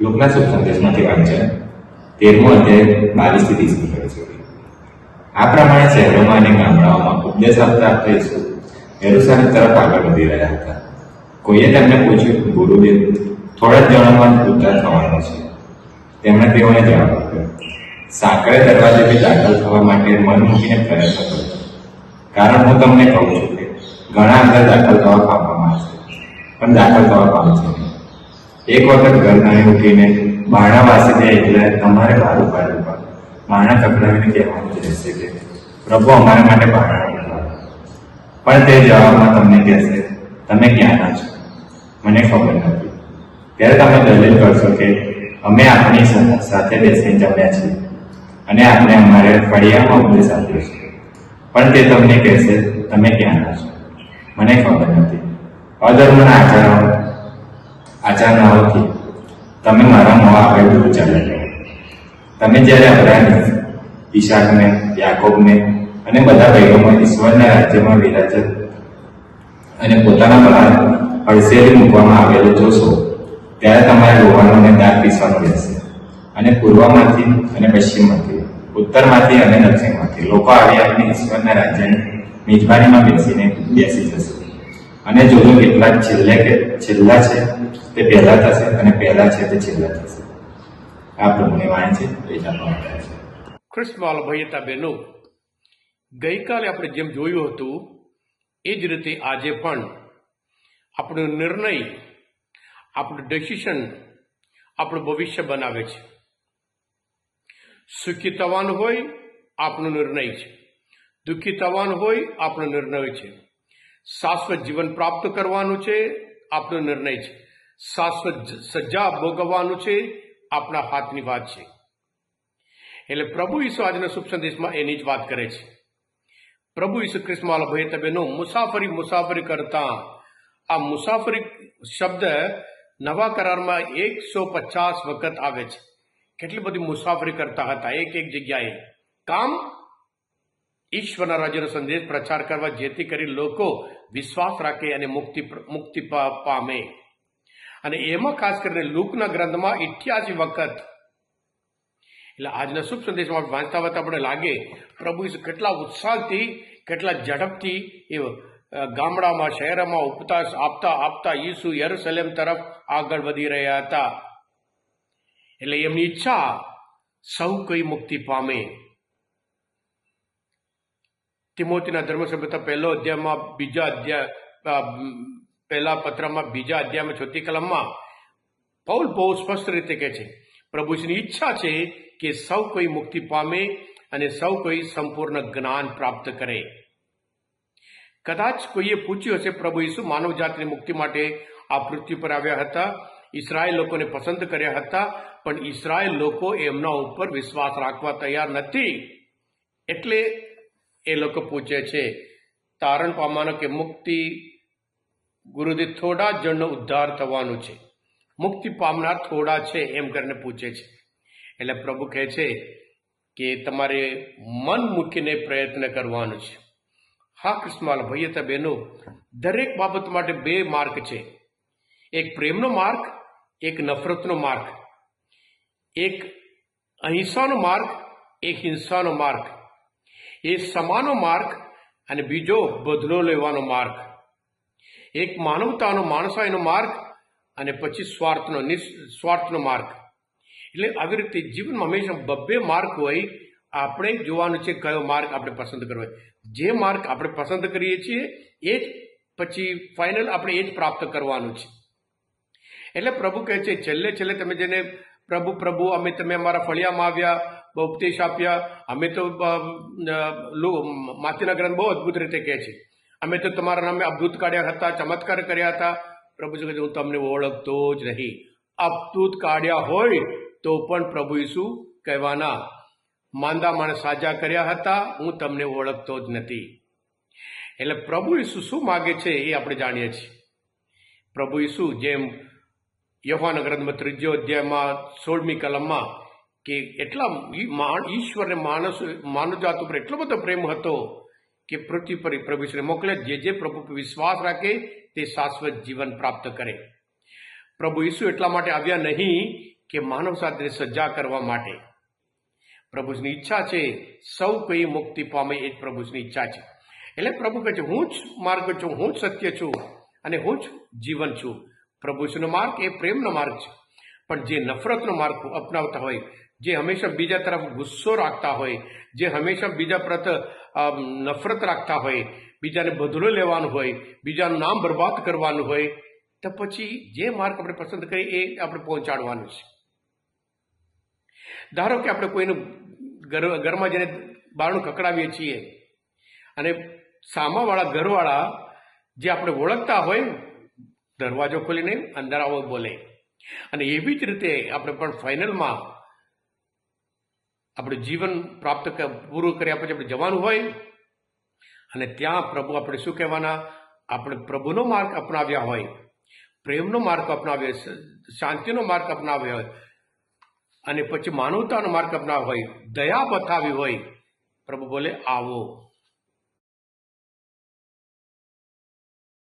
લોકના શુભ સંદેશમાંથી વાંચન તેરમો અધ્યાય બાવીસથી ત્રીસ મીટર સુધી આ પ્રમાણે શહેરોમાં અને ગામડાઓમાં ઉપદેશ આપતા આપતા ઈસુ યરૂશલેમ તરફ આગળ વધી રહ્યા હતા. કોઈએ તેમને પૂછ્યું, ગુરુદેવ, થોડા જ જણામાં ઉદ્ધાર થવાનો છે. તેમણે તેઓને જવાબ આપ્યો, સાંકળે દરવાજેથી દાખલ થવા માટે મન મૂકીને પ્રયત્ન કરો. કારણ હું તમને કહું છું કે ઘણા અંદર દાખલ થવા પામવામાં આવશે પણ દાખલ થવા પામશે નહીં. એક વખત ઘર ઉઠીને બારણા વાસીને એટલે તમારે બહાર ઉપાડવું પડે. બાણા કકડાવીને કહેવાનું રહેશે કે, પ્રભુ, અમારા માટે બાણા પણ તે જવાબમાં તમને કહેશે, તમે ક્યાંના છો? મને ખબર નથી. ત્યારે તમે દલીલ કરશો કે, અમે આપણી સાથે બેસીને જમ્યા છીએ અને આપણે અમારે ફળિયામાં ઉપદેશ આપ્યો છે પણ તે તમને કહેશે, તમે ક્યાંના છો? મને ખબર નથી. અધર્મના આચારો હોતી તમે મારા મોં આવેલું ચાલે તમે જ્યારે અબ્રાહમ ઈશાકને, યાકોબને અને બધા ભાઈઓમાં ઈશ્વરના રાજ્યમાં વિરાજત અને પોતાના બહાર અળસેલી મૂકવામાં આવેલો જોશો, ત્યારે તમારે રોવાનું અને દાંત પીસવાનું રહેશે અને પૂર્વમાંથી અને પશ્ચિમમાંથી, ઉત્તરમાંથી અને દક્ષિણમાંથી લોકો આવી આવીને ઈશ્વરના રાજ્યની મિજબાનીમાં બેસીને બેસી જશે. અને જોજો કેટલાક છેલ્લે કે છેલ્લા છે, તે પહેલા થશે અને પહેલા છે તે છેલ્લા થશે. આ પ્રમાણે વાંચે છે જાણવા માટે ખ્રિસ્તમાલ ભૈયતા બહેનો ગઈકાલે આપણે જેમ જોયું હતું, એ જ રીતે આજે પણ આપણો નિર્ણય, આપણું ડિસિશન આપણું ભવિષ્ય બનાવે છે. સુખી થવાનું હોય, આપણો નિર્ણય છે. દુઃખી થવાનું હોય, આપણો નિર્ણય છે. શાશ્વત જીવન પ્રાપ્ત કરવાનું છે આપણો નિર્ણય છે. શાશ્વત સજા ભોગવવાનું છે આપણા હાથની વાત છે. એટલે પ્રભુ ઈસુ આજના શુભ સંદેશમાં એની જ વાત કરે છે. પ્રભુ ઈસુ ખ્રિસ્તમાલ ભય તબેનો, મુસાફરી મુસાફરી કરતા. આ મુસાફરી શબ્દ નવા કરારમાં એકસો પચાસ વખત આવે છે. કેટલી બધી મુસાફરી કરતા હતા, એક એક જગ્યાએ. કામ ઈશ્વરના રાજ્યનો સંદેશ પ્રચાર કરવા જેથી કરી લોકો વિશ્વાસ રાખે અને મુક્તિ મુક્તિ પામે. અને એમાં ખાસ કરીને લૂકના ગ્રંથમાં ઇઠ્યાસી વખત એટલે આજના શુભ સંદેશમાં વાંચતા વાંચતા આપણે લાગે, પ્રભુ કેટલા ઉત્સાહથી, કેટલા ઝડપથી એ ગામડામાં, શહેરોમાં ઉપતાસ આપતા આપતા ઈસુ યરુસલેમ તરફ આગળ વધી રહ્યા હતા. એટલે એમની ઈચ્છા, સૌ કોઈ મુક્તિ પામે. તિમોતીના ધર્મસભ્યતા પહેલો અધ્યાયમાં બીજા અધ્યાય પહેલા પત્રમાં બીજા અધ્યાયમાં ચોથી કલમમાં પૌલ બહુ સ્પષ્ટ રીતે કહે છે પ્રભુની ઈચ્છા છે કે સૌ કોઈ મુક્તિ પામે અને સૌ કોઈ સંપૂર્ણ જ્ઞાન પ્રાપ્ત કરે. કદાચ કોઈએ પૂછ્યું હશે, પ્રભુ ઈસુ માનવ જાતની મુક્તિ માટે આ પૃથ્વી પર આવ્યા હતા ઇસરાયેલ લોકોને પસંદ કર્યા હતા, પણ ઈસરાયલ લોકો એમના ઉપર વિશ્વાસ રાખવા તૈયાર નથી. એટલે એ લોકો પૂછે છે, તારણ પામવાનો કે મુક્તિ ગુરુથી થોડા જણનો ઉદ્ધાર થવાનું છે? મુક્તિ પામનાર થોડા છે? એમ કરીને પૂછે છે. એટલે પ્રભુ કહે છે કે તમારે મન મૂકીને પ્રયત્ન કરવાનો છે. હા કૃષ્ણમાલ ભૈયતા બહેનો, દરેક બાબત માટે બે માર્ગ છે. એક પ્રેમનો માર્ગ, એક નફરતનો માર્ગ. એક અહિંસાનો માર્ગ, એક હિંસાનો માર્ગ. એ સમાનો માર્ગ અને બીજો બદલો લેવાનો માર્ગ. એક માનવતાનો માણસાઈનો માર્ગ અને પછી સ્વાર્થનો સ્વાર્થનો માર્ગ. એટલે આવી રીતે જીવનમાં હંમેશા બબ્બે માર્ગ હોય, આપણે જોવાનું છે કયો માર્ગ આપણે પસંદ કરવો. જે માર્ગ આપણે પસંદ કરીએ છીએ, એ જ પછી ફાઇનલ આપણે એ જ પ્રાપ્ત કરવાનું છે. એટલે પ્રભુ કહે છે, છેલ્લે છેલ્લે તમે જેને પ્રભુ પ્રભુ, અમે તમે અમારા ફળિયામાં આવ્યા ઉપદેશ આપ્યા અમે તો માથીના ગ્રંથ બહુ અદ્ભુત રીતે કહે છે. અમે તો તમારા નામે અભૂત કાઢ્યા હતા, ચમત્કાર કર્યા હતા. પ્રભુ કહે હું તમને ઓળખતો જ નહીં. અભૂત કાઢ્યા હોય તો પણ પ્રભુ ઈસુ કહેવાના માંદા માણસ સાજા કર્યા હતા, હું તમને ઓળખતો જ નથી. એટલે પ્રભુ ઈસુ શું માગે છે એ આપણે જાણીએ છીએ. પ્રભુ ઈસુ જેમ યહોવાના ગ્રંથમાં ત્રીજો અધ્યાયમાં સોળમી કલમમાં કે એટલા ઈશ્વરને માણસ માનવજાત ઉપર એટલો બધો પ્રેમ હતો કે પૃથ્વી પર પ્રભુ ઈશ્વરે મોકલે, જે જે પ્રભુ પર વિશ્વાસ રાખે તે શાશ્વત જીવન પ્રાપ્ત કરે. પ્રભુ ઈસુ એટલા માટે આવ્યા નહીં કે માનવ સાથે સજા કરવા માટે. પ્રભુની ઈચ્છા છે, સૌ કોઈ મુક્તિ પામે એ જ પ્રભુની ઈચ્છા છે. એટલે પ્રભુ કહે છે, હું જ માર્ગ છું, હું જ સત્ય છું અને હું જ જીવન છું. પ્રભુનો માર્ગ એ પ્રેમનો માર્ગ છે. પણ જે નફરતનો માર્ગ અપનાવતા હોય જે હંમેશા બીજા તરફ ગુસ્સો રાખતા હોય, જે હંમેશા બીજા પ્રત નફરત રાખતા હોય, બીજાને બદલો લેવાનું હોય, બીજાનું નામ બરબાદ કરવાનું હોય, તો પછી જે માર્ગ આપણે પસંદ કરીએ એ આપણે પહોંચાડવાનું છે. ધારો કે આપણે કોઈનું ઘર, ઘરમાં જઈને બારણું કકડાવીએ છીએ, અને સામાવાળા ઘરવાળા જે આપણે ઓળખતા હોય, દરવાજો ખોલીને અંદર આવો બોલે. અને એવી જ રીતે આપણે પણ ફાઇનલમાં આપણે જીવન પ્રાપ્ત પૂરું કર્યા પછી આપણે જવાનું હોય, અને ત્યાં પ્રભુ આપણે શું કહેવાના? આપણે પ્રભુનો માર્ગ અપનાવ્યા હોય, પ્રેમનો માર્ગ અપનાવ્યો શાંતિનો માર્ગ અપનાવ્યો હોય, અને પછી માનવતાનો માર્ગ અપનાવ્યો હોય, દયા બતાવી હોય, પ્રભુ બોલે, આવો.